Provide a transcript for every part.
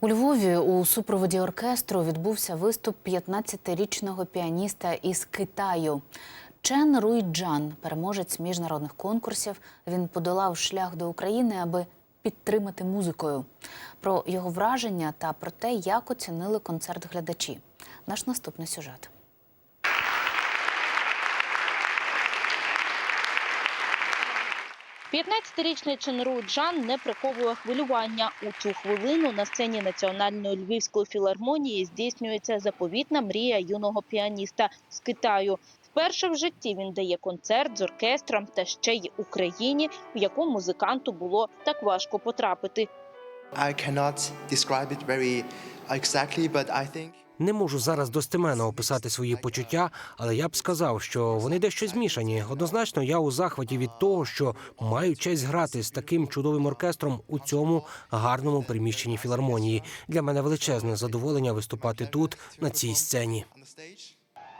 У Львові у супроводі оркестру відбувся виступ 15-річного піаніста із Китаю. Чен Руй Джан, переможець міжнародних конкурсів. Він подолав шлях до України, аби підтримати музикою. Про його враження та про те, як оцінили концерт глядачі. Наш наступний сюжет. – 15-річний Ченру Джан не приховує хвилювання. У цю хвилину на сцені Національної львівської філармонії здійснюється заповітна мрія юного піаніста з Китаю. Вперше в житті він дає концерт з оркестром та ще й Україні, в яку музиканту було так важко потрапити. I cannot describe it very exactly, but I think Не можу зараз достеменно описати свої почуття, але я б сказав, що вони дещо змішані. Однозначно, я у захваті від того, що маю честь грати з таким чудовим оркестром у цьому гарному приміщенні філармонії. Для мене величезне задоволення виступати тут, на цій сцені.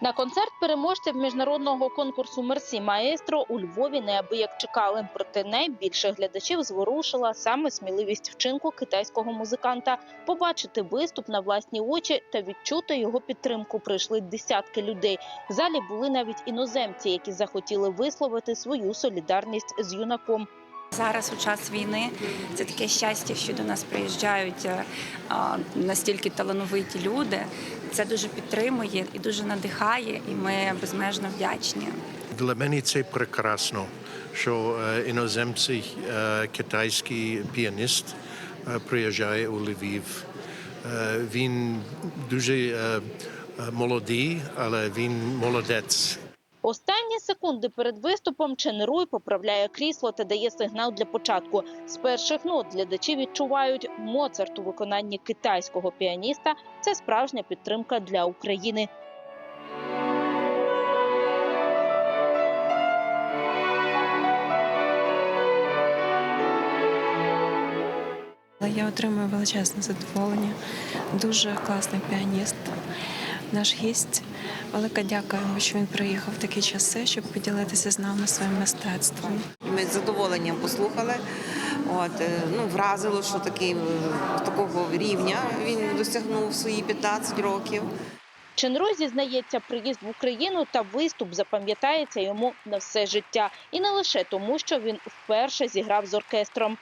На концерт переможців міжнародного конкурсу Мерсі Маестро у Львові неабияк чекали. Проте найбільше глядачів зворушила саме сміливість вчинку китайського музиканта. Побачити виступ на власні очі та відчути його підтримку прийшли десятки людей. В залі були навіть іноземці, які захотіли висловити свою солідарність з юнаком. Зараз у час війни це таке щастя, що до нас приїжджають е, настільки талановиті люди. Це дуже підтримує і дуже надихає, і ми безмежно вдячні. Для мене це прекрасно, що е, іноземці, е, китайський піаніст приїжджає у Львів. Він дуже молодий, але він молодець. Останні секунди перед виступом Ченеруй поправляє крісло та дає сигнал для початку. З перших нот глядачі відчувають Моцарт у виконанні китайського піаніста. Це справжня підтримка для України. Я отримую величезне задоволення. Дуже класний піаніст. Наш гість. Велика дяка йому, що він приїхав в такі часи, щоб поділитися з нами своїм мистецтвом. Ми з задоволенням послухали. От, е, ну, вразило, що такий, е, такого рівня він досягнув свої 15 років. Ченруй зізнається, приїзд в Україну та виступ запам'ятається йому на все життя, і не лише тому, що він вперше зіграв з оркестром.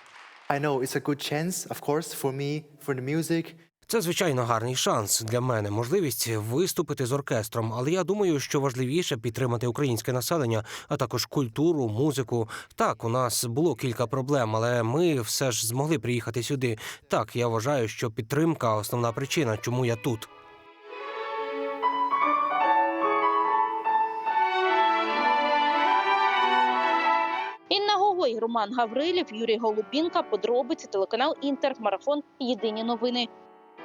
I know it's a good chance, of course, for me, for the music. Це звичайно гарний шанс для мене, можливість виступити з оркестром. Але я думаю, що важливіше підтримати українське населення, а також культуру, музику. Так, у нас було кілька проблем, але ми все ж змогли приїхати сюди. Так, я вважаю, що підтримка основна причина, чому я тут. Інна Гогой, Роман Гаврилів, Юрій Голубінка. Подробиці телеканал Інтер. Марафон. Єдині новини.